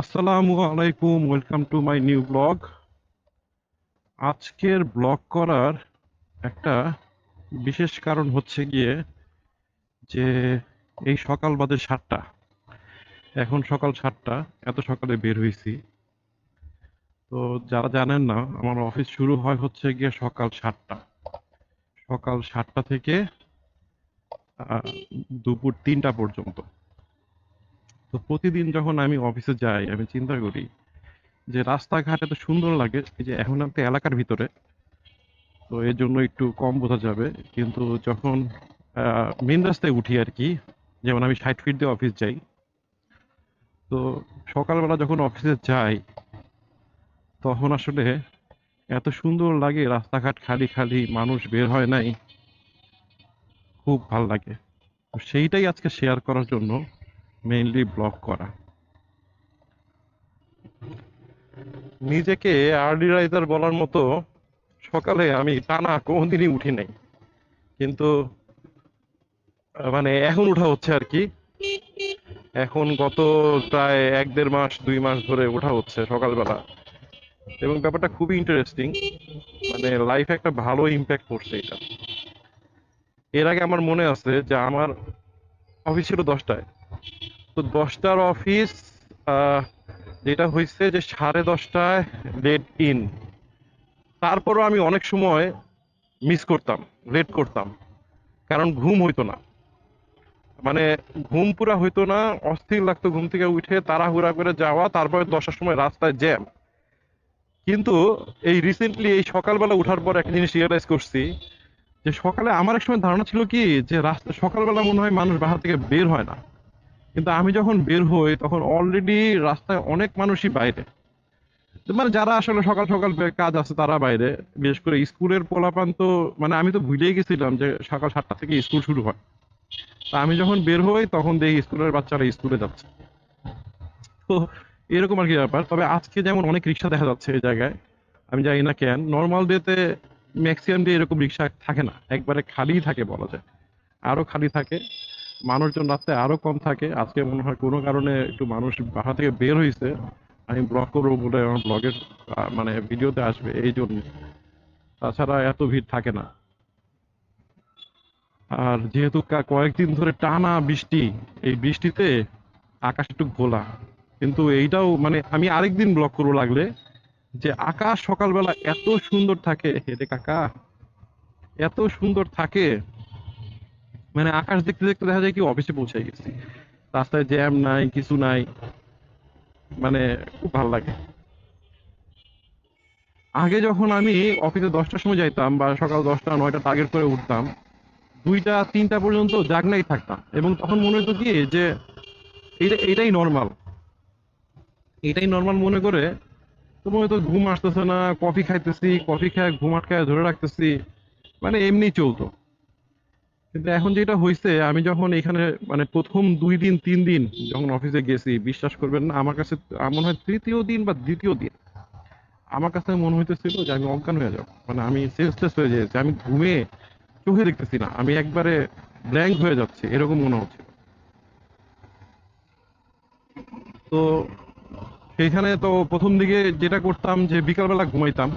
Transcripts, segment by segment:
আসসালামু আলাইকুম welcome to my new blog আজকের ব্লগ করার একটা বিশেষ কারণ হচ্ছে গিয়ে যে এই সকাল বাদে সাতটা। এখন সকাল সাতটা, এত সকালে বের হয়েছি তো যারা জানেন না, আমার অফিস শুরু হয় হচ্ছে গিয়ে সকাল সাতটা। সকাল সাতটা থেকে দুপুর তিনটা পর্যন্ত। তো প্রতিদিন যখন আমি অফিসে যাই, আমি চিন্তা করি যে রাস্তাঘাট এত সুন্দর লাগে, এই যে এখন আমি এলাকার ভিতরে, তো এর জন্য একটু কম বোঝা যাবে। কিন্তু যখন মেন রাস্তায় উঠি আর কি, যেমন আমি ষাট ফিট দিয়ে অফিস যাই, তো সকালবেলা যখন অফিসে যাই, তখন আসলে এত সুন্দর লাগে রাস্তাঘাট খালি খালি, মানুষ বের হয় নাই, খুব ভালো লাগে। সেইটাই আজকে শেয়ার করার জন্য। মেইনলি ব্লগ করা। নিজেকে আর্লি রাইজার বলার মতো সকালে আমি টানা কোনদিনই উঠি নাই। কিন্তু মানে এখন উঠা হচ্ছে আর কি। এখন গত প্রায় এক দেড় মাস, দুই মাস ধরে ওঠা হচ্ছে সকালবেলা। এবং ব্যাপারটা খুবই ইন্টারেস্টিং মানে লাইফে একটা ভালো ইম্প্যাক্ট পড়ছে এটা। এর আগে আমার মনে আছে যে আমার অফিস ছিল দশটায়। তো দশটার অফিস যেটা হয়েছে যে সাড়ে দশটায় লেট ইন তারপরও আমি অনেক সময় মিস করতাম লেট করতাম, কারণ ঘুম হইতো না। মানে ঘুম পুরা হইতো না, অস্থির লাগতো ঘুম থেকে উঠে, তাড়াহুড়া করে যাওয়া, তারপরে দশটার সময় রাস্তায় জ্যাম কিন্তু এই রিসেন্টলি এই সকালবেলা উঠার পর একটা জিনিস রিয়েলাইজ করছি, যে সকালে আমার এক সময় ধারণা ছিল কি, যে রাস্তা সকালবেলা মনে হয় মানুষ বাহার থেকে বের হয় না। কিন্তু আমি যখন বের হই, তখন অলরেডি রাস্তায় অনেক মানুষই বাইরে। মানে যারা আসলে সকাল সকাল কাজ আছে, তারা বাইরে। বিশেষ করে স্কুলের পোলাপান তো মানে আমি তো ভুলেই গেছিলাম যে সকাল সাতটা থেকে স্কুল শুরু হয়। তা আমি যখন বের হই, তখন দেখি স্কুলের বাচ্চারা স্কুলে যাচ্ছে। তো এরকম আর কি ব্যাপার। তবে আজকে যেমন অনেক রিক্সা দেখা যাচ্ছে এই জায়গায়, আমি জানি না কেন নর্মাল ডেতে ম্যাক্সিমাম ডে এরকম রিক্সা থাকে না। একবারে খালি থাকে বলা যায়। আরও খালি থাকে। মানুষজন রাস্তায় আরও কম থাকে। আজকে মনে হয় কোনো কারণে একটু মানুষ বাসা থেকে বের হয়েছে আমি ব্লগ করব বলে আমার ব্লগের মানে ভিডিওতে আসবে এই জন্য। তাছাড়া এত ভিড় থাকে না। আর যেহেতু কয়েকদিন ধরে টানা বৃষ্টি, এই বৃষ্টিতে আকাশ একটু ঘোলা। কিন্তু এইটাও মানে আমি আরেকদিন ব্লগ করব লাগলে, যে আকাশ সকালবেলা এত সুন্দর থাকে। হেরে কাকা, এত সুন্দর থাকে। মানে আকাশ দেখতে দেখতে দেখা যায় কি অফিসে পৌঁছে গেছি। রাস্তায় জ্যাম নাই, কিছু নাই মানে খুব ভালো লাগে। আগে যখন আমি অফিসে দশটার সময় যাইতাম বা সকাল দশটা, নয়টা টার্গেট করে উঠতাম, দুইটা, তিনটা পর্যন্ত জাগনাই থাকতাম। এবং তখন মনে হতো কি যে এটা এটাই নর্মাল এটাই নর্মাল মনে করে তো মনে হতো ঘুম আসতেছে না কফি খাইতেছি কফি খায়, ঘুম আটকায় ধরে রাখতেছি মানে এমনি চলতো। কিন্তু এখন যেটা হয়েছে আমি যখন এখানে মানে প্রথম দুই দিন, তিন দিন যখন অফিসে গেছি, বিশ্বাস করবেন না, আমার কাছে মনে হয় তৃতীয় দিন বা দ্বিতীয় দিন, আমার কাছে মনে হইতেছিল যে আমি অজ্ঞান হয়ে যাব। মানে আমি সেন্সলেস হয়ে যাচ্ছি আমি ঘুমে চোখে দেখতেছি না, আমি একবারে ব্ল্যাঙ্ক হয়ে যাচ্ছে, এরকম মনে হচ্ছে তো সেইখানে তো প্রথম দিকে যেটা করতাম যে বিকালবেলা ঘুমাইতাম,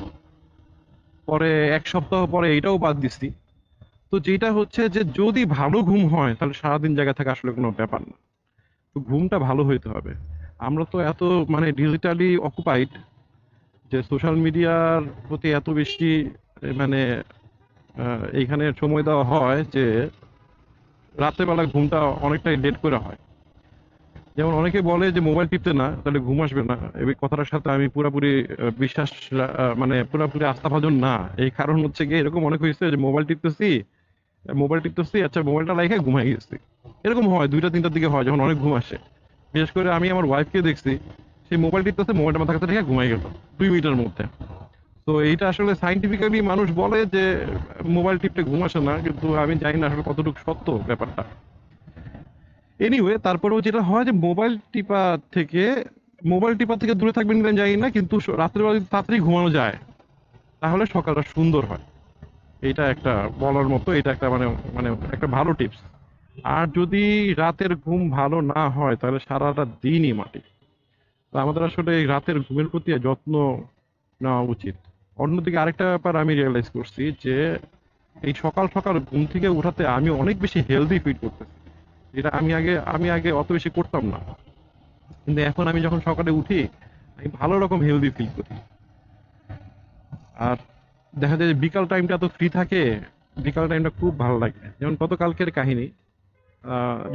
পরে এক সপ্তাহ পরে এটাও বাদ দিছি। তো যেটা হচ্ছে যে যদি ভালো ঘুম হয়, তাহলে সারাদিন জায়গা থেকে আসলে কোনো ব্যাপার না। তো ঘুমটা ভালো হইতে হবে। আমরা তো এত মানে ডিজিটালি অকুপাইড যে সোশ্যাল মিডিয়ার প্রতি এত বেশি মানে এইখানে সময় দেওয়া হয় যে রাত্রেবেলা ঘুমটা অনেকটাই লেট করে হয়। যেমন অনেকে বলে যে মোবাইল টিপতে না, তাহলে ঘুম আসবে না। এই কথাটার সাথে আমি পুরোপুরি বিশ্বাস মানে পুরোপুরি আস্থাভাজন না। এই কারণ হচ্ছে গিয়ে এরকম অনেক হয়েছে যে মোবাইল টিপতেছি মোবাইল টিপতেছি আচ্ছা মোবাইলটা লাইখে ঘুমাই গেছি। এরকম হয়, দুইটা, তিনটার দিকে হয়, যখন অনেক ঘুম আসে। বিশেষ করে আমি আমার ওয়াইফকে দেখছি সেই মোবাইল টিপতেছে, মোবাইলটা মাথা কাছে ঘুমাই গেল, দুই মিনিটের মধ্যে। তো এইটা আসলে সাইন্টিফিক্যালি মানুষ বলে যে, মোবাইল টিপতে ঘুম আসে না, কিন্তু আমি জানি না আসলে কতটুকু সত্য ব্যাপারটা। এনিওয়ে তারপরেও যেটা হয় যে, মোবাইল টিপা থেকে, মোবাইল টিপা থেকে দূরে থাকবেন কিনা জানি না, কিন্তু রাত্রেবেলা তাড়াতাড়ি ঘুমানো যায়, তাহলে সকালটা সুন্দর হয়। এটা একটা বলার মতো, এটা একটা মানে মানে একটা ভালো টিপস আর যদি রাতের ঘুম ভালো না হয়, তাহলে সারাটা দিনই মাটি। তো আমাদের আসলে এই রাতের ঘুমের প্রতি যত্ন নেওয়া উচিত। অন্যদিকে আরেকটা ব্যাপার আমি রিয়েলাইজ করছি যে, এই সকাল সকাল ঘুম থেকে উঠাতে আমি অনেক বেশি হেলদি ফিল করতেছি। যেটা আমি আগে আমি আগে অত বেশি করতাম না। কিন্তু এখন আমি যখন সকালে উঠি, আমি ভালো রকম হেলদি ফিল করি। আর দেখা যায় যে বিকাল টাইমটা তো ফ্রি থাকে, বিকাল টাইমটা খুব ভালো লাগে। যেমন গতকালকের কাহিনী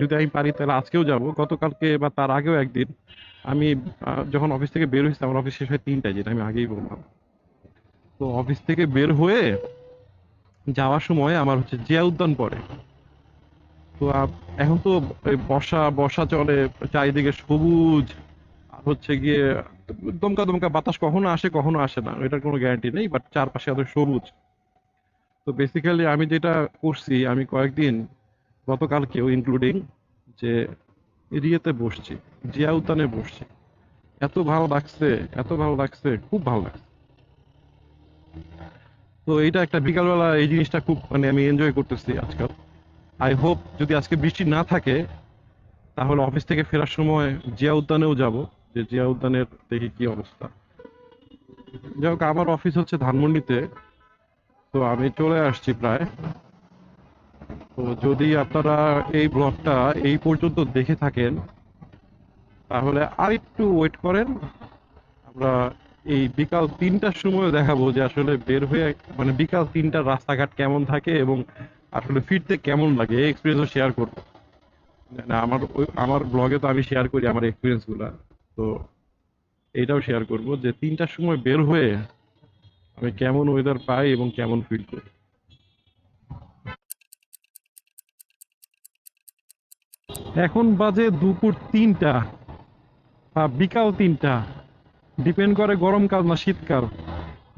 যদি আমি পারি তাহলে আজকেও যাব। গতকালকে বা তার আগেও একদিন আমি যখন অফিস থেকে বের হয়েছি আমার অফিস শেষ হয় তিনটায়, যেটা আমি আগেই বললাম। তো অফিস থেকে বের হয়ে যাওয়ার সময় আমার হচ্ছে জিয়া উদ্যান পড়ে। তো এখন তো বর্ষা বর্ষা চলে, চারিদিকে সবুজ হচ্ছে গিয়ে, দমকা দমকা বাতাস কখনো আসে কখনো আসে না। এটার কোনো গ্যারান্টি নেই বাট চারপাশে এত সবুজ। তো বেসিক্যালি আমি যেটা করছি, আমি কয়েকদিন গতকালকেও ইনক্লুডিং যে এরিয়াতে বসছি জিয়া উদ্যানে বসছি। এত ভালো লাগছে, এত ভালো লাগছে, খুব ভালো লাগছে। তো এইটা একটা বিকালবেলা এই জিনিসটা খুব মানে আমি এনজয় করতেছি আজকাল। আই হোপ যদি আজকে বৃষ্টি না থাকে, তাহলে অফিস থেকে ফেরার সময় জিয়া উদ্যানেও যাব। যে জিয়া উদ্যানের দেখি কি অবস্থা। যাই হোক, আমার অফিস হচ্ছে ধানমন্ডিতে। তো আমি চলে আসছি প্রায়। তো যদি আপনারা এই ব্লগটা এই পর্যন্ত দেখে থাকেন, তাহলে আর একটু ওয়েট করেন। আমরা এই বিকাল তিনটার সময় দেখাবো যে আসলে বের হয়ে মানে বিকাল তিনটার রাস্তাঘাট কেমন থাকে এবং আসলে ফিরতে কেমন লাগে, এই এক্সপিরিয়েন্সও শেয়ার করব। না আমার আমার ব্লগে তো আমি শেয়ার করি, আমার এক্সপিরিয়েন্সগুলা। তো এটাও শেয়ার করব যে তিনটার সময় বের হয়ে আমি কেমন ওয়েদার পাই এবং কেমন ফিল করি। এখন বাজে দুপুর তিনটা বিকাল তিনটা। ডিপেন্ড করে গরমকাল না শীতকাল।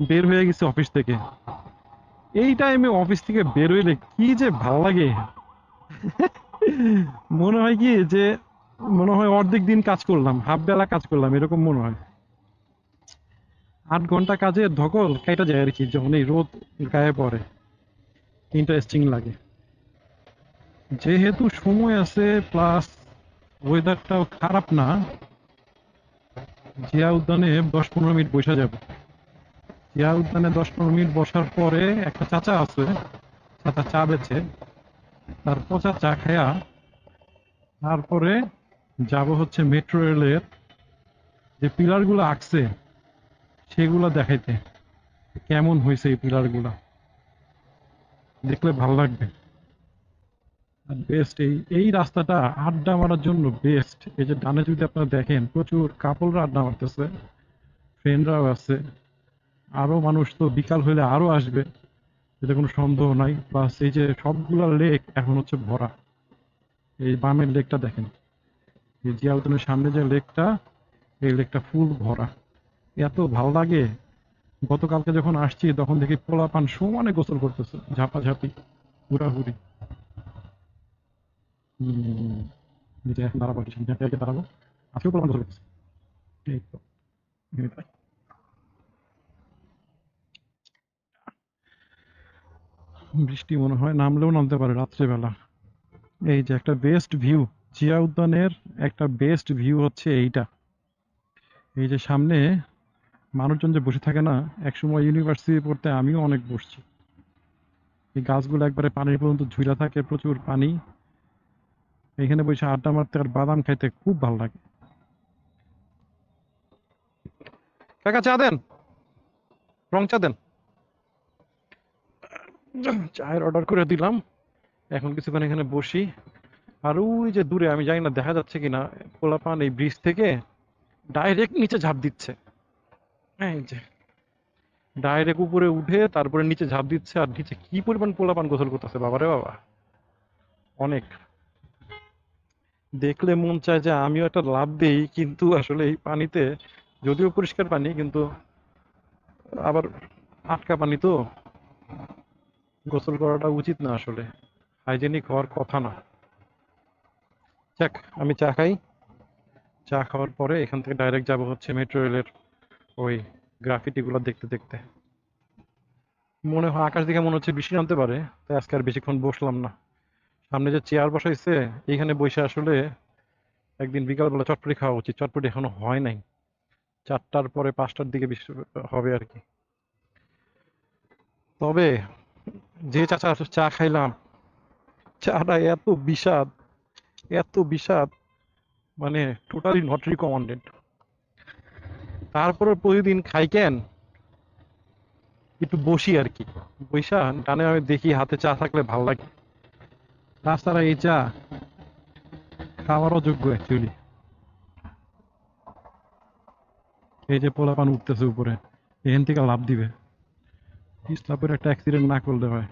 বের হয়ে গেছে অফিস থেকে। এই টাইমে অফিস থেকে বের হইলে কি যে ভালো লাগে? মনে হয় কি যে মনে হয় অর্ধেক দিন কাজ করলাম হাফ বেলা কাজ করলাম, এরকম মনে হয়। আট ঘণ্টা কাজে ধকল কেটে যায় আর কি যখন এই রোদ গায়ে পড়ে ইন্টারেস্টিং লাগে। যেহেতু সময় আছে প্লাস ওয়েদারটাও খারাপ না, জিয়া উদ্যানে দশ পনেরো মিনিট বসা যাবে। জিয়া উদ্যানে দশ পনেরো মিনিট বসার পরে একটা চাচা আছে, চাচা চা বেছে তার পচা চা খায়া তারপরে যাব হচ্ছে মেট্রো রেলের যে পিলারগুলো আঁকছে, সেগুলো দেখাইতে। কেমন হয়েছে এই পিলারগুলা দেখলে ভালো লাগবে। বেস্ট এই এই রাস্তাটা আড্ডা মারার জন্য বেস্ট এই যে ডানে যদি আপনারা দেখেন, প্রচুর কাপলরা আড্ডা মারতেছে ফ্রেন্ডরাও আছে। আরও মানুষ তো বিকাল হলে আরও আসবে, এটা কোনো সন্দেহ নাই। প্লাস এই যে সবগুলা লেক এখন হচ্ছে ভরা। এই বামের লেকটা দেখেন। এই জিয়া উদ্যানের সামনে যে লেকটা, এই লেকটা ফুল ভরা। এত ভালো লাগে। গতকালকে যখন আসছি, তখন দেখি পোলা পান সমানে গোসল করতেছে, ঝাপাঝাপি, হুড়াহুড়ি। এই এখন বৃষ্টি মনে হয় নামলেও নামতে পারে রাত্রেবেলা। এই যে একটা বেস্ট ভিউ জিয়া উদ্যানের একটা বেস্ট ভিউ হচ্ছে এইটা। এই যে সামনে মানুষজন যে বসে থাকে না, একসময় ইউনিভার্সিটি পড়তে আমিও অনেক বসছি। এই গাছগুলো একবারে পানির পর্যন্ত ঝুলা থাকে, প্রচুর পানি। এখানে বসে আড্ডা মারতে আর বাদাম খাইতে খুব ভালো লাগে। কাকা, চা দেন। রং চা দেন। চায়ের অর্ডার করে দিলাম। এখন কিছুক্ষণ এখানে বসি। আর ওই যে দূরে, আমি জানি না, দেখা যাচ্ছে কিনা, পোলাপান এই ব্রিজ থেকে ডাইরেক্ট নিচে ঝাঁপ দিচ্ছে। এই যে ডাইরেক্ট উপরে উঠে তারপরে নিচে ঝাঁপ দিচ্ছে, আর নিচে কি পরিমাণ পোলাপান গোসল করতেছে বাবারে বাবা। অনেক। দেখলে মন চায় যে আমিও একটা লাভ দেই, কিন্তু আসলে এই পানিতে, যদিও পরিষ্কার পানি, কিন্তু আবার আটকা পানি তো। গোসল করাটা উচিত না আসলে। হাইজেনিক হওয়ার কথা না। যাক, আমি চা খাই। চা খাওয়ার পরে এখান থেকে ডাইরেক্ট যাব হচ্ছে মেট্রো রেলের ওই গ্রাফিটি গুলো দেখতে দেখতে। মনে হয় আকাশ দিকে মনে হচ্ছে বৃষ্টি নামতে পারে, তাই আজকে আর বেশিক্ষণ বসলাম না। সামনে যে চেয়ার বসাইছে, এইখানে বসে আসলে একদিন বিকালবেলা চটপটি খাওয়া উচিত। চটপটি এখনও হয় নাই। চারটার পরে পাঁচটার দিকে হবে আর কি। তবে যে চাচা চা খাইলাম, চাটা এত বিষাদ এত বিষাদ মানে টোটালি নট রিকমান্ডেড তারপরে প্রতিদিন খাই কেন? একটু বসি আর কি। বৈশা, ডানে আমি দেখি হাতে চা থাকলে ভালো লাগে। তাছাড়া এই চা খাওয়ার অযোগ্য অ্যাকচুয়ালি এই যে পোলাপান উঠতেছে উপরে, এখান থেকে লাভ দিবে। একটা অ্যাক্সিডেন্ট না করলে হয়।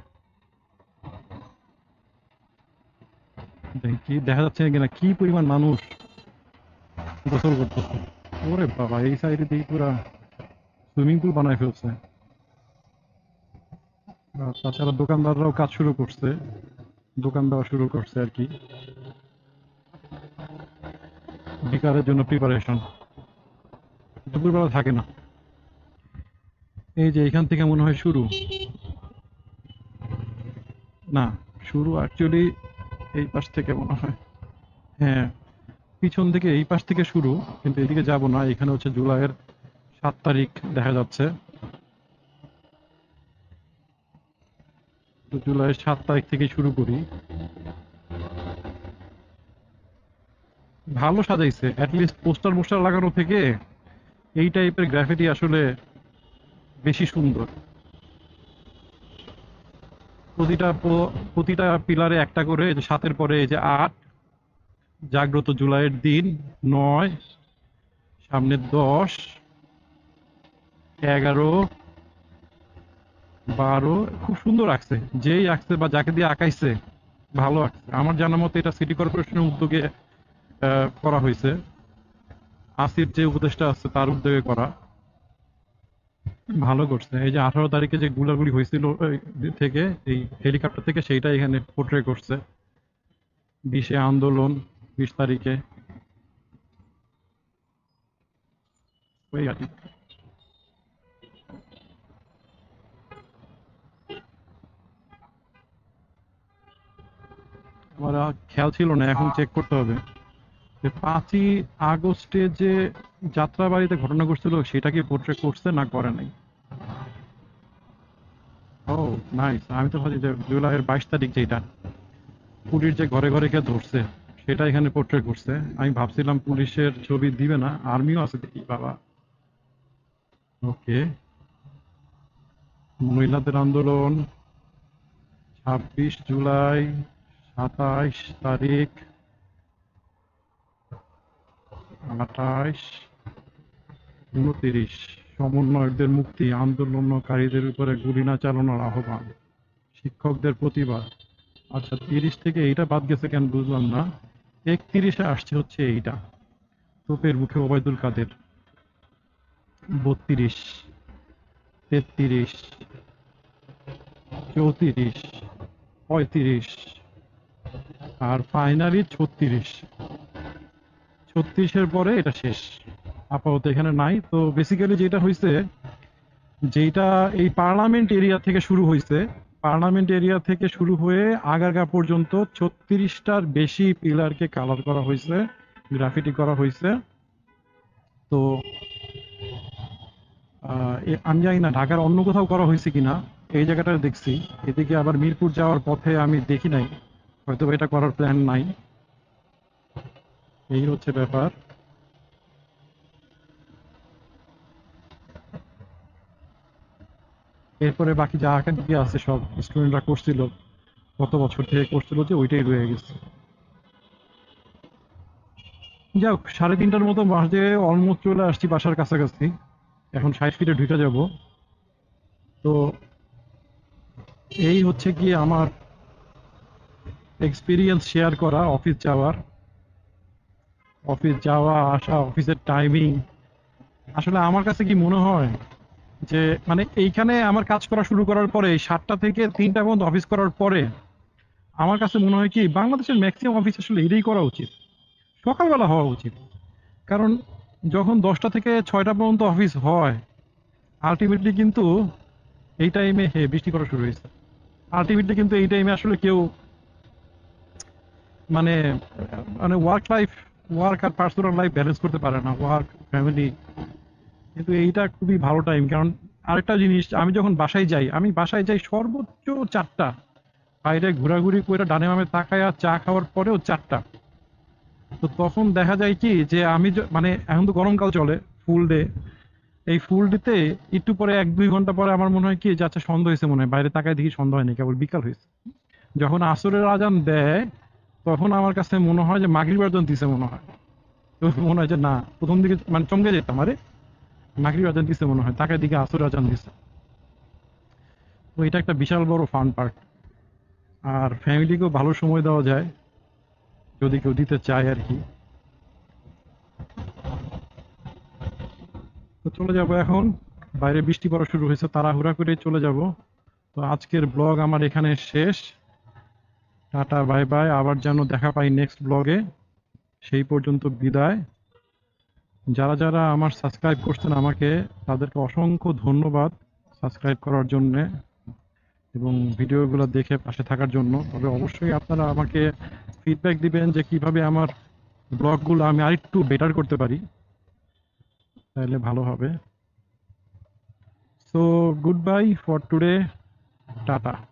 দেখি দেখা যাচ্ছে কিনা, কি পরিমাণ মানুষ গোসল করতেছে। ওরে বাবা, এই সাইডে দিয়ে পুরা সুইমিং পুল বানায় ফেলছে। তাছাড়া দোকানদাররাও কাজ শুরু করছে। দোকান দেওয়া শুরু করছে আর কি। বিকারের জন্য প্রিপারেশন দুপুরবেলা থাকে না। এই যে এখান থেকে মনে হয় শুরু। না, শুরু অ্যাকচুয়ালি এই পাশ থেকে মনে হয়। হ্যাঁ পিছন থেকে এই পাশ থেকে শুরু, কিন্তু এদিকে যাব না। এখানে হচ্ছে জুলাইয়ের সাত তারিখ দেখা যাচ্ছে। জুলাইয়ের সাত তারিখ থেকে শুরু করি। ভালো সাজাইছে। অ্যাটলিস্ট পোস্টার মোস্টার লাগানো থেকে এই টাইপের গ্রাফিটি আসলে বেশি সুন্দর। প্রতিটা প্রতিটা পিলারে একটা করে যে সাতের পরে এই যে আট, জাগ্রত জুলাইয়ের দিন নয়, সামনে দশ, এগারো, বারো, খুব সুন্দর আঁকছে। যেই আঁকছে বা যাকে দিয়ে আঁকাইছে, ভালো আঁকছে। আমার জানা মতে এটা সিটি কর্পোরেশনের উদ্যোগে করা হয়েছে। আসির যে উপদেষ্টা আছে, তার উদ্যোগে করা। ভালো করছে। এই যে আঠারো তারিখে যে গুলাগুলি হয়েছিল থেকে এই হেলিকপ্টার থেকে সেইটা এখানে পোর্ট্রে করছে। বিশে আন্দোলন বিশ তারিখে। ওই আর কি। আমার খেয়াল ছিল না এখন চেক করতে হবে। পাঁচই আগস্টে যে যাত্রাবাড়িতে ঘটনা ঘটছিল, সেটা কি পোর্ট্রে করছে না করে নাই? ও নাইস আমি তো ভাবছি যে জুলাইয়ের বাইশ তারিখ যেটা পুলিশ যে ঘরে ঘরে গিয়ে ধরছে, সেটা এখানে পোর্ট্রে করছে। আমি ভাবছিলাম পুলিশের ছবি দিবে না, আর্মিও আছে দেখি, বাবা। ওকে মহিলাদের আন্দোলন, ছাব্বিশ জুলাই, সাতাইশ তারিখ। আঠাইশ, উনত্রিশ, সমন্বয়কদের মুক্তি, আন্দোলনকারীদের উপরে গুলি না চালানোর আহ্বান, শিক্ষকদের প্রতিবাদ। আচ্ছা তিরিশ থেকে এইটা বাদ গেছে কেন বুঝলাম না। একত্রিশে আসছে হচ্ছে এইটা। তোপের মুখে ওবায়দুল কাদের। বত্রিশ, তেত্রিশ, চৌত্রিশ, পঁয়ত্রিশ, আর ফাইনালি ছত্রিশ। ছত্রিশের পরে এটা শেষ। আপাতত এখানে নাই। তো বেসিক্যালি যেটা হয়েছে যেটা এই পার্লামেন্ট এরিয়া থেকে শুরু হয়েছে পার্লামেন্ট এরিয়া থেকে শুরু হয়ে আগারগা পর্যন্ত ছত্রিশটার বেশি পিলারকে কালার করা হয়েছে গ্রাফিটি করা হয়েছে তো আমি জানি না, ঢাকার অন্য কোথাও করা হয়েছে কিনা, এই জায়গাটা দেখছি। এদিকে আবার মিরপুর যাওয়ার পথে আমি দেখি নাই। হয়তো এটা করার প্ল্যান নাই। এই হচ্ছে ব্যাপার এরপরে বাকি যা আঁকা দিয়ে আছে সব স্টুডেন্টরা করছিল, গত বছর থেকে করছিল যে ওইটাই রয়ে গেছে। যাক সাড়ে তিনটার মতো বাজে অলমোস্ট চলে আসছি বাসার কাছাকাছি। এখন ষাট ফিটে ঢুকে যাব। তো এই হচ্ছে কি আমার এক্সপিরিয়েন্স শেয়ার করা অফিস যাওয়ার। অফিস যাওয়া, আসা, অফিসের টাইমিং আসলে আমার কাছে কি মনে হয় যে মানে এইখানে আমার কাজ করা শুরু করার পরে, সাতটা থেকে তিনটা পর্যন্ত অফিস করার পরে, আমার কাছে মনে হয় কি, বাংলাদেশের ম্যাক্সিমাম অফিস আসলে এটাই করা উচিত। সকালবেলা হওয়া উচিত। কারণ যখন দশটা থেকে ছয়টা পর্যন্ত অফিস হয় আলটিমেটলি কিন্তু এই টাইমে হে, বৃষ্টি করা শুরু হয়েছে। আলটিমেটলি কিন্তু এই টাইমে আসলে কেউ মানে মানে ওয়ার্ক লাইফ ওয়ার্ক আর পার্সোনাল লাইফ ব্যালেন্স করতে পারে না ওয়ার্ক ফ্যামিলি কিন্তু এইটা খুবই ভালো টাইম কারণ আরেকটা জিনিস, আমি যখন বাসায় যাই, আমি বাসায় যাই সর্বোচ্চ চারটা। বাইরে ঘোরাঘুরি করে ডানে বামে তাকায় চা খাওয়ার পরেও চারটা। তো তখন দেখা যায় কি যে আমি মানে এখন তো গরমকাল চলে ফুল ডে এই ফুল ডেতে একটু পরে এক দুই ঘণ্টা পরে আমার মনে হয় কি যে আচ্ছা সন্ধ্যা হয়েছে মনে হয়, বাইরে তাকায় দেখি সন্ধ্যা হয়নি, কেবল বিকাল হয়েছে। যখন আসরের আজান দেয় তখন আমার কাছে মনে হয় যে মাগরিব আজান দিছে মনে হয়। মনে হয় যে না, প্রথম দিকে মানে চমকে যেতাম, আরে মাগরিব আজান দিছে মনে হয় তাকায় দিকে আসর আজান দিছে। তো এটা একটা বিশাল বড় ফান পার্ট আর ফ্যামিলিকেও ভালো সময় দেওয়া যায়, যদি কেউ দিতে চায় আর কি। তো চলে যাব এখন। বাইরে বৃষ্টি পড়া শুরু হয়েছে, তাড়াহুড়া করে চলে যাব। তো আজকের ব্লগ আমার এখানে শেষ। Tata, bye bye. আবার যেন দেখা পাই নেক্সট ব্লগে সেই পর্যন্ত বিদায়। যারা যারা আমার সাবস্ক্রাইব করছেন আমাকে, তাদেরকে অসংখ্য ধন্যবাদ সাবস্ক্রাইব করার জন্য এবং ভিডিওগুলো দেখে পাশে থাকার জন্য। তবে অবশ্যই আপনারা আমাকে ফিডব্যাক দিবেন যে কীভাবে আমার ব্লগগুলো আমি আরেকটু বেটার করতে পারি। তাহলে ভালো হবে। So goodbye for today tata.